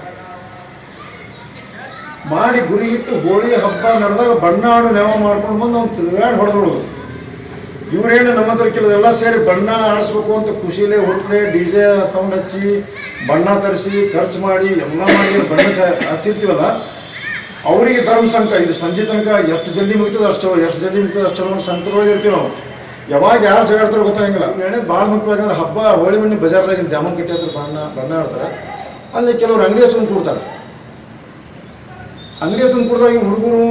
ಮಾಡಿ ಗುರಿ ಇಟ್ಟು ಹೋಳಿ ಹಬ್ಬ ನಡೆದಾಗ ಬಣ್ಣಾಡು ನೆವ ಮಾಡ್ಕೊಂಡು ಬಂದು ಅವ್ನು ತಿರುಗಾಡಿ ಹೊಡೆದೋಳು ಇವರೇನು ನಮ್ಮ ಹತ್ರ ಕೆಲವೆಲ್ಲ ಸೇರಿ ಬಣ್ಣ ಆಡಿಸ್ಬೇಕು ಅಂತ ಖುಷಿಲೇ ಹುರುಪ್ಲೆ ಡಿ ಜೆ ಸೌಂಡ್ ಹಚ್ಚಿ ಬಣ್ಣ ತರಿಸಿ ಖರ್ಚು ಮಾಡಿ ಎಲ್ಲ ಮಾಡಿ ಬಣ್ಣ ಹಚ್ಚಿರ್ತೀವಲ್ಲ ಅವರಿಗೆ ಧರ್ಮ ಸಂಕ ಇದು ಸಂಜೆ ತನಕ ಎಷ್ಟು ಜಲ್ದಿ ಮುಗಿತದ ಅಷ್ಟು ಎಷ್ಟು ಜಲ್ದಿ ಮುಗಿತದ ಅಷ್ಟು ಸಂಕಟದೊಳಗೆ ಇರ್ತೀವಿ ನಾವು. ಯಾವಾಗ ಯಾರು ಜಗಾಡ್ತಾರೋ ಗೊತ್ತಾಗಿಲ್ಲ ಎಣ್ಣೆ ಭಾಳ ಮುಖ್ಯವಾದ ಅಂದ್ರೆ ಹಬ್ಬ, ಹೋಳಿ ಮಣ್ಣಿ ಬಜಾರ್ದಾಗಿನ ಜಾಮೂನ್ ಕಟ್ಟಿ ಹತ್ರ ಬಣ್ಣ ಬಣ್ಣ ಆಡ್ತಾರೆ. ಅಲ್ಲಿ ಕೆಲವರು ಅಂಗಡಿ ಹಚ್ಕೊಂಡು ಕೂಡ್ತಾರೆ. ಅಂಗಡಿ ಹಚ್ಕೊಂಡು ಕೂಡ್ದಾಗ ಹುಡುಗರು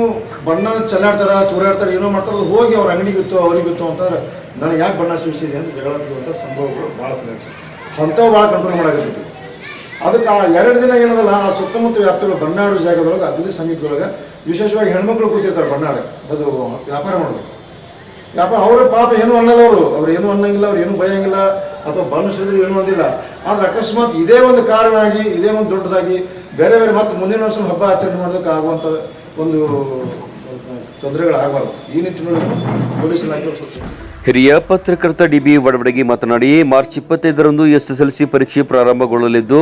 ಬಣ್ಣ ಚೆನ್ನಾಡ್ತಾರ ತೂರಾಡ್ತಾರೆ, ಏನೋ ಮಾಡ್ತಾರೆ ಹೋಗಿ ಅವ್ರ ಅಂಗಡಿ ಬಿತ್ತು ಅವ್ರಿಗೆ ಬಿತ್ತು ಅಂತಂದ್ರೆ, ನನಗೆ ಯಾಕೆ ಬಣ್ಣ ಸಿಡಿಸಿದೆ ಅಂತ ಜಗಳ ಸಂಭವಗಳು ಭಾಳ ಸಲ ಅಂಥವು ಭಾಳ ಕಂಟ್ರೋಲ್ ಮಾಡಾಕತ್ತಿದ್ವಿ ಅದಕ್ಕೆ ಆ ಎರಡು ದಿನ ಏನದಲ್ಲ, ಆ ಸುತ್ತಮುತ್ತ ವ್ಯಾಪ್ತಿಗಳು ಬಣ್ಣಾಡು ಜಾಗದೊಳಗೆ ಅಗ್ನಿ ಸಮೀಪದೊಳಗೆ ವಿಶೇಷವಾಗಿ ಹೆಣ್ಮಕ್ಳು ಕೂತಿರ್ತಾರೆ ಬಣ್ಣಾಡಕ್ಕೆ. ಅದು ವ್ಯಾಪಾರ ಮಾಡಬೇಕು ವ್ಯಾಪಾರ ಅವರ ಪಾಪ ಏನು ಅನ್ನಲ್ಲ ಅವರು. ಅವ್ರು ಏನು ಅನ್ನಂಗಿಲ್ಲ, ಅವ್ರು ಏನು ಭಯಂಗಿಲ್ಲ ಅಥವಾ ಸಿಡಿದ್ರು ಏನು ಅಂದಿಲ್ಲ ಆದ್ರೆ ಅಕಸ್ಮಾತ್ ಇದೇ ಒಂದು ಕಾರಣ ಆಗಿ ಇದೇ ಒಂದು ದೊಡ್ಡದಾಗಿ, ಬೇರೆ ಬೇರೆ ಮತ್ತೆ ಮುಂದಿನ ವರ್ಷ ಹಬ್ಬ ಆಚರಣೆ ಮಾಡೋದಕ್ಕೆ ಆಗುವಂಥ ಒಂದು ತೊಂದರೆಗಳಾಗಬಾರ್ದು. ಈ ನಿಟ್ಟಿನಲ್ಲಿ ಪೊಲೀಸ್ ಇಲಾಖೆ ಹಿರಿಯ ಪತ್ರಕರ್ತ ಡಿಬಿ ವಡವಡಗಿ ಮಾತನಾಡಿ, ಮಾರ್ಚ್ ಇಪ್ಪತ್ತೈದರಂದು ಎಸ್ಎಸ್ಎಲ್ಸಿ ಪರೀಕ್ಷೆ ಪ್ರಾರಂಭಗೊಳ್ಳಲಿದ್ದು,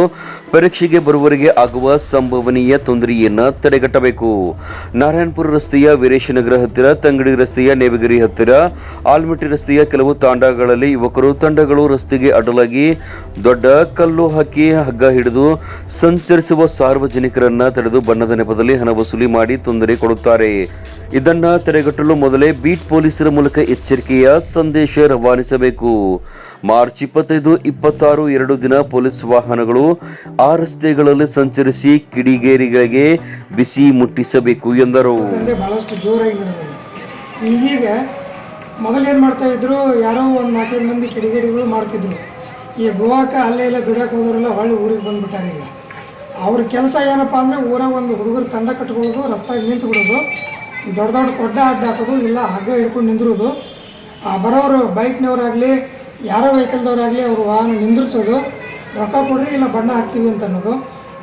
ಪರೀಕ್ಷೆಗೆ ಬರುವವರಿಗೆ ಆಗುವ ಸಂಭವನೀಯ ತೊಂದರೆಯನ್ನು ತಡೆಗಟ್ಟಬೇಕು. ನಾರಾಯಣಪುರ ರಸ್ತೆಯ ವೀರೇಶನಗರ ಹತ್ತಿರ, ತಂಗಡಿ ರಸ್ತೆಯ ನೇವಗಿರಿ ಹತ್ತಿರ, ಆಲ್ಮಟ್ಟಿ ರಸ್ತೆಯ ಕೆಲವು ತಾಂಡಗಳಲ್ಲಿ ಯುವಕರು ತಂಡಗಳು ರಸ್ತೆಗೆ ಅಡ್ಡಲಾಗಿ ದೊಡ್ಡ ಕಲ್ಲು ಹಾಕಿ ಹಗ್ಗ ಹಿಡಿದು ಸಂಚರಿಸುವ ಸಾರ್ವಜನಿಕರನ್ನ ತಡೆದು ಬಣ್ಣದ ನೆಪದಲ್ಲಿ ಹಣ ವಸೂಲಿ ಮಾಡಿ ತೊಂದರೆ ಕೊಡುತ್ತಾರೆ. ಇದನ್ನ ತಡೆಗಟ್ಟಲು ಮೊದಲೇ ಬೀಟ್ ಪೊಲೀಸರ ಮೂಲಕ ಎಚ್ಚರಿಕೆಯ ಸಂದೇಶ ರವಾನಿಸಬೇಕು. ಮಾರ್ಚ್ ಇಪ್ಪತ್ತೈದು, ಇಪ್ಪತ್ತಾರು, ಎರಡು ದಿನ ಪೊಲೀಸ್ ವಾಹನಗಳು ಆ ರಸ್ತೆಗಳಲ್ಲಿ ಸಂಚರಿಸಿ ಕಿಡಿಗೇರಿಗಳಿಗೆ ಬಿಸಿ ಮುಟ್ಟಿಸಬೇಕು ಎಂದರು. ಬಹಳಷ್ಟು ಜೋರಾಗಿ ಈಗೀಗ ಮೊದಲೇನು ಮಾಡ್ತಾ ಇದ್ರು, ಯಾರೋ ಒಂದು ನಾಲ್ಕೈದು ಮಂದಿ ಕಿಡಿಗೇಡಿಗಳು ಮಾಡ್ತಿದ್ರು. ಈ ಗೋವಾಕ ಅಲ್ಲೇ ಇಲ್ಲ ದುಡಿಯಕ್ಕೆ ಹೋದವರೆಲ್ಲ ಹೊಳ್ಳಿ ಊರಿಗೆ ಬಂದ್ಬಿಟ್ಟಾರೆ ಈಗ. ಅವ್ರ ಕೆಲಸ ಏನಪ್ಪ ಅಂದರೆ ಊರಾಗ ಒಂದು ಹುಡುಗರು ತಂಡ ಕಟ್ಕೊಳ್ಳೋದು, ರಸ್ತಾಗ ನಿಂತು ಬಿಡೋದು ದೊಡ್ಡ ದೊಡ್ಡ ಕೊಡ್ಡ ಹಾಕೋದು ಇಲ್ಲ ಹಗ್ಗ ಹಿಡ್ಕೊಂಡು ನಿಂದಿರೋದು ಆ, ಬರೋರು ಬೈಕ್ನವರಾಗಲಿ, ಯಾರೋ ವೆಹಿಕಲ್ದವರಾಗಲಿ ಅವರು ವಾಹನ ನಿಂದಿರಿಸೋದು, ರೊಕ್ಕ ಕೊಡ್ರಿ ಇಲ್ಲ ಬಣ್ಣ ಹಾಕ್ತೀವಿ ಅಂತ ಅನ್ನೋದು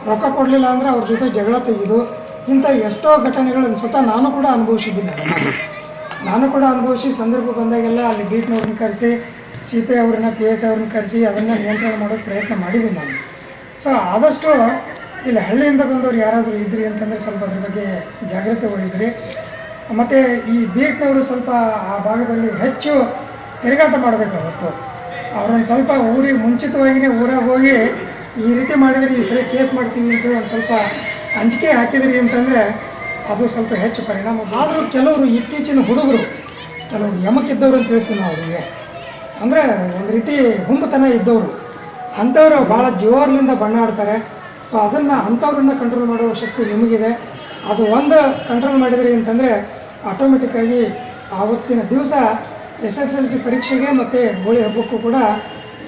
ರೊಕ್ಕ ಕೊಡಲಿಲ್ಲ ಅಂದರೆ ಅವ್ರ ಜೊತೆ ಜಗಳ ತೆಗೆದು, ಇಂಥ ಎಷ್ಟೋ ಘಟನೆಗಳನ್ನು ಸ್ವತಃ ನಾನು ಕೂಡ ಅನುಭವಿಸಿದ್ದೀನಿ. ನಾನು ಕೂಡ ಅನುಭವಿಸಿ, ಸಂದರ್ಭ ಬಂದಾಗೆಲ್ಲ ಅಲ್ಲಿ ಬೀಟ್ನವ್ರನ್ನ ಕರೆಸಿ, ಸಿ ಪಿ ಅವ್ರನ್ನ ಪಿ ಎಸ್ ಅವ್ರನ್ನ ಕರೆಸಿ, ಅದನ್ನು ನಿಯಂತ್ರಣ ಮಾಡೋಕ್ಕೆ ಪ್ರಯತ್ನ ಮಾಡಿದ್ದೀನಿ ನಾನು. ಸೊ ಆದಷ್ಟು, ಇಲ್ಲಿ ಹಳ್ಳಿಯಿಂದ ಬಂದವ್ರು ಯಾರಾದರೂ ಇದ್ರಿ ಅಂತಂದರೆ ಸ್ವಲ್ಪ ಅದ್ರ ಬಗ್ಗೆ ಜಾಗ್ರತೆ ವಹಿಸ್ರಿ. ಮತ್ತು ಈ ಬೀಟ್ನವರು ಸ್ವಲ್ಪ ಆ ಭಾಗದಲ್ಲಿ ಹೆಚ್ಚು ತಿರುಗಾಟ ಮಾಡಬೇಕು ಅವತ್ತು. ಅವ್ರೊಂದು ಸ್ವಲ್ಪ ಊರಿಗೆ ಮುಂಚಿತವಾಗಿಯೇ ಊರಾಗ ಹೋಗಿ ಈ ರೀತಿ ಮಾಡಿದರೆ ಈ ಸರಿ ಕೇಸ್ ಮಾಡ್ತೀವಿ ಅಂತ ಒಂದು ಸ್ವಲ್ಪ ಅಂಜಿಕೆ ಹಾಕಿದ್ರಿ ಅಂತಂದರೆ ಅದು ಸ್ವಲ್ಪ ಹೆಚ್ಚು ಪರಿಣಾಮ ಆದರೂ ಕೆಲವರು ಇತ್ತೀಚಿನ ಹುಡುಗರು, ಕೆಲವರು ಯಮಕ್ಕಿದ್ದವರು ಅಂತ ಹೇಳ್ತೀವಿ ನಾವು ಅವರಿಗೆ. ಅಂದರೆ ಒಂದು ರೀತಿ ಹುಂಬತನ ಇದ್ದವರು. ಅಂಥವರು ಭಾಳ ಜೋರ್ಲಿಂದ ಬಣ್ಣ ಆಡ್ತಾರೆ. ಸೊ ಅದನ್ನು ಅಂಥವ್ರನ್ನ ಕಂಟ್ರೋಲ್ ಮಾಡುವ ಶಕ್ತಿ ನಿಮಗಿದೆ. ಅದು ಒಂದು ಕಂಟ್ರೋಲ್ ಮಾಡಿದ್ರಿ ಅಂತಂದರೆ ಆಟೋಮೆಟಿಕ್ಕಾಗಿ ಆವತ್ತಿನ ದಿವಸ ಎಸ್ ಎಸ್ ಎಲ್ ಸಿ ಪರೀಕ್ಷೆಗೆ ಮತ್ತು ಹೋಳಿ ಹಬ್ಬಕ್ಕೂ ಕೂಡ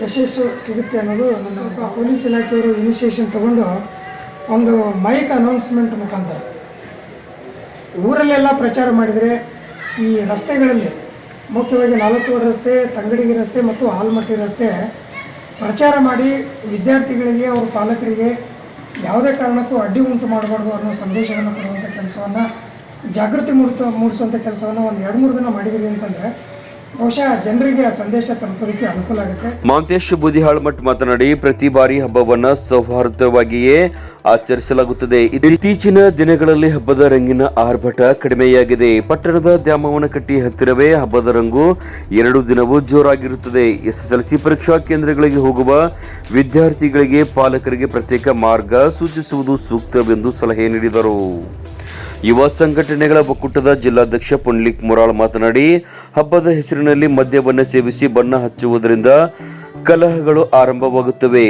ಯಶಸ್ಸು ಸಿಗುತ್ತೆ ಅನ್ನೋದು ನನ್ನ ಪೊಲೀಸ್ ಇಲಾಖೆಯವರು ಇನಿಷಿಯೇಷನ್ ತಗೊಂಡು ಒಂದು ಮೈಕ್ ಅನೌನ್ಸ್ಮೆಂಟ್ ಮುಖಾಂತರ. ಊರಲ್ಲೆಲ್ಲ ಪ್ರಚಾರ ಮಾಡಿದರೆ ಈ ರಸ್ತೆಗಳಲ್ಲಿ ಮುಖ್ಯವಾಗಿ ನಾಲ್ಕೂವರೆ ರಸ್ತೆ ತಂಗಡಿಗೆ ರಸ್ತೆ ಮತ್ತು ಹಾಲ್ಮಟ್ಟಿ ರಸ್ತೆ ಪ್ರಚಾರ ಮಾಡಿ ವಿದ್ಯಾರ್ಥಿಗಳಿಗೆ ಅವ್ರ ಪಾಲಕರಿಗೆ ಯಾವುದೇ ಕಾರಣಕ್ಕೂ ಅಡ್ಡಿ ಉಂಟು ಮಾಡಬಾರ್ದು ಅನ್ನೋ ಸಂದೇಶವನ್ನು ಕೊಡುವಂಥ ಕೆಲಸವನ್ನು ಜಾಗೃತಿ ಮೂಡಿತ ಮೂಡಿಸುವಂಥ ಕೆಲಸವನ್ನು ಒಂದು ಎರಡು ಮೂರು ದಿನ ಮಾಡಿದಿರಿ ಅಂತಂದರೆ ಬಹುಶಃ ಜನರಿಗೆ ಸಂದೇಶ ಮಾತನಾಡಿ, ಪ್ರತಿ ಬಾರಿ ಹಬ್ಬವನ್ನ ಸೌಹಾರ್ದವಾಗಿಯೇ ಆಚರಿಸಲಾಗುತ್ತದೆ. ಇತ್ತೀಚಿನ ದಿನಗಳಲ್ಲಿ ಹಬ್ಬದ ರಂಗಿನ ಆರ್ಭಟ ಕಡಿಮೆಯಾಗಿದೆ. ಪಟ್ಟಣದ ದ್ಯಾಮವನಕಟ್ಟಿ ಹತ್ತಿರವೇ ಹಬ್ಬದ ರಂಗು ಎರಡು ದಿನವೂ ಜೋರಾಗಿರುತ್ತದೆ. ಎಸ್ಎಸ್ಎಲ್ಸಿ ಪರೀಕ್ಷಾ ಕೇಂದ್ರಗಳಿಗೆ ಹೋಗುವ ವಿದ್ಯಾರ್ಥಿಗಳಿಗೆ ಪಾಲಕರಿಗೆ ಪ್ರತ್ಯೇಕ ಮಾರ್ಗ ಸೂಚಿಸುವುದು ಸೂಕ್ತವೆಂದು ಸಲಹೆ ನೀಡಿದರು. ಯುವ ಸಂಘಟನೆಗಳ ಒಕ್ಕೂಟದ ಜಿಲ್ಲಾಧ್ಯಕ್ಷ ಪುಂಡ್ಲಿಕ್ ಮುರಾಳ್ ಮಾತನಾಡಿ, ಹಬ್ಬದ ಹೆಸರಿನಲ್ಲಿ ಮದ್ಯವನ್ನು ಸೇವಿಸಿ ಬಣ್ಣ ಹಚ್ಚುವುದರಿಂದ ಕಲಹಗಳು ಆರಂಭವಾಗುತ್ತವೆ.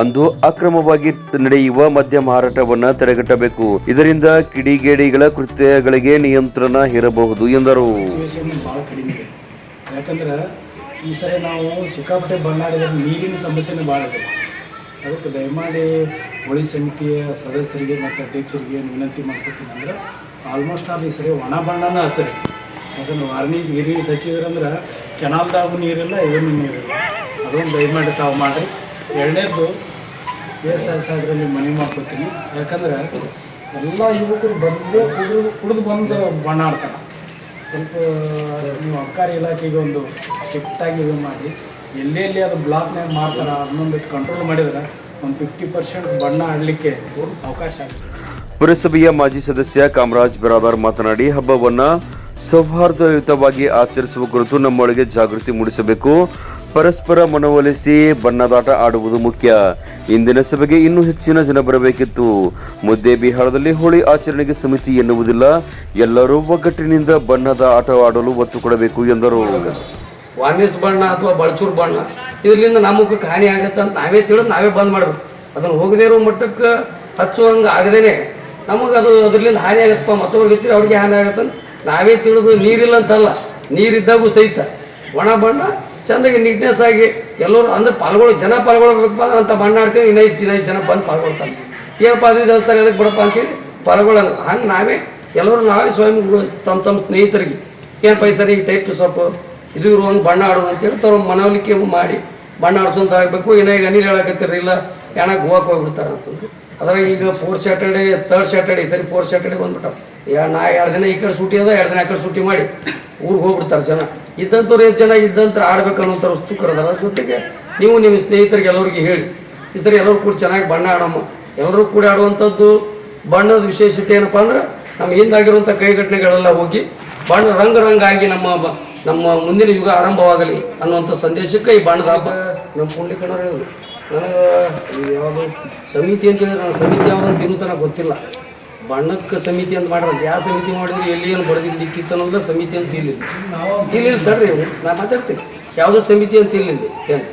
ಅಂದು ಅಕ್ರಮವಾಗಿ ನಡೆಯುವ ಮದ್ಯ ಮಾರಾಟವನ್ನು ತಡೆಗಟ್ಟಬೇಕು. ಇದರಿಂದ ಕಿಡಿಗೇಡಿಗಳ ಕೃತ್ಯಗಳಿಗೆ ನಿಯಂತ್ರಣ ಹೇರಬಹುದು ಎಂದರು. ಯಾಕಂದ್ರೆ ಈ ಸರಿ ನಾವು ಸಿಕ್ಕಾಪಟ್ಟೆ ಬಣ್ಣ ನೀರಿನ ಸಮಸ್ಯೆನೂ ಭಾಳ ಅದಕ್ಕೆ ದಯಮಾಡಿ ಹೋಳಿ ಸಮಿತಿಯ ಸದಸ್ಯರಿಗೆ ಮತ್ತು ಅಧ್ಯಕ್ಷರಿಗೆ ಏನು ವಿನಂತಿ ಮಾಡ್ಕೊತೀನಿ ಅಂದ್ರೆ ಆಲ್ಮೋಸ್ಟ್ ಆಲ್ ಈ ಸರಿ ಒಣ ಬಣ್ಣನ ಹಚ್ಚರಿ ಯಾಕಂದ್ರೆ ವಾರ್ನೀಸ್ ಗಿರೀಸ್ ಹಚ್ಚಿದ್ರಂದ್ರೆ ಕೆನಾಲ್ದಾಗೂ ನೀರಿಲ್ಲ, ಇದನ್ನು ನೀರಿಲ್ಲ. ಅದೊಂದು ದಯಮಾಡಿ ತಾವು ಮಾಡಿರಿ. ಎರಡನೇದು ಎಸ್ ಆರ್ ಸಾಹೇಬ್ರಲ್ಲಿ ಮನವಿ ಮಾಡ್ಕೊತೀನಿ. ಯಾಕಂದ್ರೆ ಎಲ್ಲ ಯುವಕರು ಬಂದು ಕುಡಿದು ಕುಡಿದು ಬಂದು ಬಣ್ಣ ಆಡ್ತಾರೆ ಸ್ವಲ್ಪ, ನೀವು ಅಬಕಾರಿ ಇಲಾಖೆಗೆ ಒಂದು ಸ್ಟ್ರಿಕ್ಟಾಗಿ ಇದು ಮಾಡಿ. ಎಲ್ಲೆಲ್ಲಿ ಅದು ಬ್ಲಾಕ್ನಾಗ ಮಾಡ್ತಾರೆ ಅದನ್ನೊಂದು ಕಂಟ್ರೋಲ್ ಮಾಡಿದ್ರೆ ಒಂದು ಫಿಫ್ಟಿ ಪರ್ಸೆಂಟ್ ಬಣ್ಣ ಆಡಲಿಕ್ಕೆ ಅವಕಾಶ ಆಗುತ್ತೆ. ಪುರಸಭೆಯ ಮಾಜಿ ಸದಸ್ಯ ಕಾಮರಾಜ್ ಬರಾಬರ್ ಮಾತನಾಡಿ ಹಬ್ಬವನ್ನ ಸೌಹಾರ್ದಯುತವಾಗಿ ಆಚರಿಸುವ ಕುರಿತು ನಮ್ಮೊಳಗೆ ಜಾಗೃತಿ ಮೂಡಿಸಬೇಕು. ಪರಸ್ಪರ ಮನವೊಲಿಸಿ ಬಣ್ಣದಾಟ ಆಡುವುದು ಮುಖ್ಯ. ಇಂದಿನ ಸಭೆಗೆ ಇನ್ನೂ ಹೆಚ್ಚಿನ ಜನ ಬರಬೇಕಿತ್ತು. ಮುದ್ದೆ ಬಿಹಾರದಲ್ಲಿ ಹೋಳಿ ಆಚರಣೆಗೆ ಸಮಿತಿ ಎನ್ನುವುದಿಲ್ಲ. ಎಲ್ಲರೂ ಒಗ್ಗಟ್ಟಿನಿಂದ ಬಣ್ಣದ ಆಟ ಆಡಲು ಒತ್ತು ಕೊಡಬೇಕು ಎಂದರು. ವಾಮಿಸ್ ಬಣ್ಣ ಅಥವಾ ಬಳಚೂರು ಬಣ್ಣ? ಇದರಿಂದ ನಮಗೆ ಹಾನಿ ಆಗುತ್ತೆ ಅಂತ ನಾವೇ ತಿಳಿದು ನಾವೇ ಬಂದ್ ಮಾಡಬೇಕು. ಅದನ್ನು ಹೋಗದೇ ಇರೋ ಮಟ್ಟಕ್ಕೆ ಹಚ್ಚುವಂಗೆ ಆಗದೇನೆ ನಮಗೆ ಅದು ಅದರಿಂದ ಹಾನಿ ಆಗತ್ತಪ್ಪ ಮತ್ತೊಬ್ರಿಗೆ ಹಚ್ಚಿದ್ರೆ ಅವ್ರಿಗೆ ಹಾನಿ ಆಗತ್ತಂತ ನಾವೇ ತಿಳಿದು ನೀರಿಲ್ಲ ಅಂತಲ್ಲ, ನೀರಿದ್ದಾಗೂ ಸಹಿತ. ಒಣ ಬಣ್ಣ, ಚೆಂದಾಗಿ ನೀಟ್ನೆಸ್ ಆಗಿ ಎಲ್ಲರೂ ಅಂದ್ರೆ ಪಾಲ್ಗೊಳ್ಳೋ ಜನ ಪಾಲ್ಗೊಳ್ಬೇಕಪ್ಪ ಅಂದ್ರೆ ಅಂತ ಬಣ್ಣ ಆಡ್ತೀವಿ, ಇನ್ನೂ ಹೆಚ್ಚಿನ ಹೆಚ್ಚು ಜನ ಬಂದು ಪಾಲ್ಗೊಳ್ತಾನೆ ಏನಪ್ಪ ಅದು ಹೇಳ್ತಾರೆ ಅದಕ್ಕೆ ಬಿಡಪ್ಪ ಅಂತೇಳಿ ಪಾಲ್ಗೊಳ್ಳೋಣ ಹಂಗೆ ನಾವೇ ಎಲ್ಲರೂ ನಾವೇ ಸ್ವಯಂ ತಮ್ಮ ತಮ್ಮ ಸ್ನೇಹಿತರಿಗೆ ಏನಪ್ಪ ಈ ಸರಿ ಟೈಪ್ ಸ್ವಲ್ಪ ಇದು ಒಂದು ಬಣ್ಣ ಆಡೋಣ ಅಂತೇಳಿ ತಮ್ಮ ಮನವಲಿಕೆ ಮಾಡಿ ಬಣ್ಣ ಆಡ್ಸೋಂತ ಆಗಬೇಕು. ಇನ್ನು ಈಗ ಅನಿಲ್ ಹೇಳಕತ್ತಿರ ಇಲ್ಲ ಹೋಗಕ್ಕೆ ಹೋಗ್ಬಿಡ್ತಾರೆ ಅಂತಂದು. ಅದ್ರಾಗ ಈಗ ಫೋರ್ತ್ ಸ್ಯಾಟರ್ಡೆ ತರ್ಡ್ ಸ್ಯಾಟರ್ಡೆ ಸರಿ ಫೋರ್ ಸ್ಯಾಟರ್ಡೆ ಬಂದ್ಬಿಟ್ಟಾವ. ಯಾ, ನಾ ಎರಡು ದಿನ ಈ ಕಡೆ ಸೂಟಿ ಅದ, ಎರಡು ದಿನ ಆ ಕಡೆ ಸೂಟಿ ಮಾಡಿ ಊರಿಗೆ ಹೋಗ್ಬಿಡ್ತಾರೆ ಜನ. ಇದ್ದಂಥವ್ರು ಏನು ಜನ ಇದ್ದಂತ ಆಡ್ಬೇಕು ಅನ್ನೋಂಥ ಉಸ್ತುಕರದಾರ ಜೊತೆಗೆ ನೀವು ನಿಮ್ಮ ಸ್ನೇಹಿತರಿಗೆ ಎಲ್ಲರಿಗೆ ಹೇಳಿ. ಈ ಸರಿ ಎಲ್ಲರೂ ಕೂಡ ಚೆನ್ನಾಗಿ ಬಣ್ಣ ಆಡಮ್ಮ. ಎಲ್ಲರೂ ಕೂಡ ಆಡುವಂಥದ್ದು ಬಣ್ಣದ ವಿಶೇಷತೆ ಏನಪ್ಪ ಅಂದ್ರೆ, ನಮ್ಮ ಹಿಂದಾಗಿರುವಂಥ ಕೈಘಟನೆಗಳೆಲ್ಲ ಹೋಗಿ ಬಣ್ಣ ರಂಗ ರಂಗಾಗಿ ನಮ್ಮ ನಮ್ಮ ಮುಂದಿನ ಯುಗ ಆರಂಭವಾಗಲಿ ಅನ್ನುವಂಥ ಸಂದೇಶಕ್ಕೆ ಈ ಬಣ್ಣದ ಹಬ್ಬ ನಮ್ಮ ಪುಂಡಿಕಣ್ಣವ್ರು ಹೇಳಿದ್ರು. ನನಗೆ ಯಾವುದು ಸಮಿತಿ ಅಂತ ಹೇಳಿದ್ರೆ ನನ್ನ ಸಮಿತಿ ಯಾವುದು ಅಂತ ಗೊತ್ತಿಲ್ಲ. ಬಣ್ಣಕ್ಕೆ ಸಮಿತಿ ಅಂತ ಮಾಡ್ರಂತ ಯಾವ ಸಮಿತಿ ಮಾಡಿದ್ರೆ, ಎಲ್ಲಿ ಏನು ಬರೆದಿದ್ದು ದಿಕ್ಕಿತ್ತು ಅನ್ನೋದು ಸಮಿತಿ ಅಂತ ಇಲ್ಲಿ ಇಲ್ಲಿ ತಡ್ರಿ ನಾನು ಮಾತಾಡ್ತೀನಿ. ಯಾವುದೋ ಸಮಿತಿ ಅಂತ ಇಲ್ಲ ಏನು?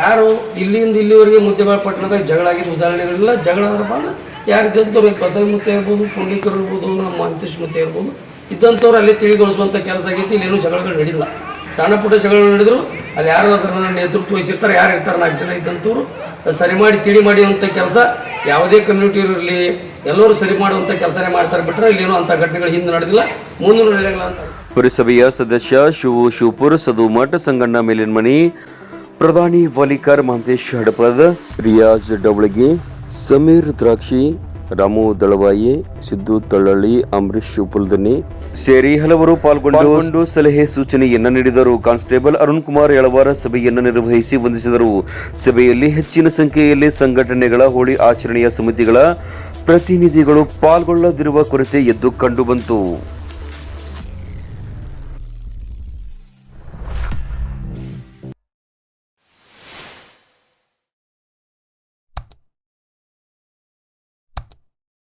ಯಾರು ಇಲ್ಲಿಂದ ಇಲ್ಲಿವರೆಗೆ ಮುದ್ದೆಬಾಳ ಪಟ್ಟಣದಾಗ ಜಗಳ ಆಗಿದ್ದು ಉದಾಹರಣೆಗಳಿಲ್ಲ ಜಗಳ ಅಂದ್ರೆ ಯಾರು ಇದ್ದಂಥವ್ರು ಬಸವ ಮುತ್ತೆ ಇರ್ಬೋದು ಪುಂಡಿತರು ಇರ್ಬೋದು, ನಮ್ಮ ಅಂತಿಶ್ ಮುತ್ತೆ ಇರ್ಬೋದು ಇದ್ದಂಥವ್ರು ಅಲ್ಲಿ ತಿಳಿಗೊಳಿಸುವಂಥ ಕೆಲಸ ಆಗೈತಿ, ಇಲ್ಲೇನು ಜಗಳಗಳು ನಡೆದಿಲ್ಲ ಸಣ್ಣ ಪುಟ್ಟ ಜಗಳಗಳು ನಡೆದರು, ಅಲ್ಲಿ ಯಾರು ಅದರ ನೇತೃತ್ವ ವಹಿಸಿರ್ತಾರೆ, ಯಾರು ಇರ್ತಾರೆ, ನಾಲ್ಕು ಜನ ಇದ್ದಂಥವ್ರು ಸರಿ ಮಾಡಿ, ತಿಳಿ ಮಾಡುವಂಥ ಕೆಲಸ, ಯಾವುದೇ ಕಮ್ಯುನಿಟಿ ಇರಲಿ, ಎಲ್ಲರೂ ಸರಿ ಮಾಡುವಂಥ ಕೆಲಸನೇ ಮಾಡ್ತಾರೆ ಬಿಟ್ಟರೆ ಏನು ಅಂಥ ಘಟನೆಗಳು ಹಿಂದೆ ನಡೆದಿಲ್ಲ, ಮುಂದೆ ನಡೆಯಲ್ಲ ಅಂತ. ಪುರಸಭೆಯ ಸದಸ್ಯ ಶಿವು ಶಿವಪುರ ಸದುಮಠ ಸಂಗಣ್ಣ ಮೇಲಿನ್ಮನಿ ಪ್ರಧಾನಿ ವಲಿಕರ್ ಮಹಂತೇಶ್ ಹಡಪದ್, ರಿಯಾಜ್ ಡವಳಗಿ, ಸಮೀರ್ ದ್ರಾಕ್ಷಿ ರಾಮು ದಳವಾಯಿ ಸಿದ್ದು ತಳ್ಳಳ್ಳಿ ಅಂಬರೀಶ್ ಶಿವಪುಲ್ದನಿ. ಸೇರಿ ಹಲವರು ಪಾಲ್ಗೊಂಡು ಸಲಹೆ ಸೂಚನೆಯನ್ನ ನೀಡಿದರು. ಕಾನ್ಸ್ಟೇಬಲ್ ಅರುಣ್ ಕುಮಾರ್ ಯಳವಾರ ಸಭೆಯನ್ನು ನಿರ್ವಹಿಸಿ ವಂದಿಸಿದರು. ಸಭೆಯಲ್ಲಿ ಹೆಚ್ಚಿನ ಸಂಖ್ಯೆಯಲ್ಲಿ ಸಂಘಟನೆಗಳ ಹೋಳಿ ಆಚರಣೆಯ ಸಮಿತಿಗಳ ಪ್ರತಿನಿಧಿಗಳು ಪಾಲ್ಗೊಳ್ಳದಿರುವ ಕೊರತೆ ಎದ್ದು ಕಂಡುಬಂತು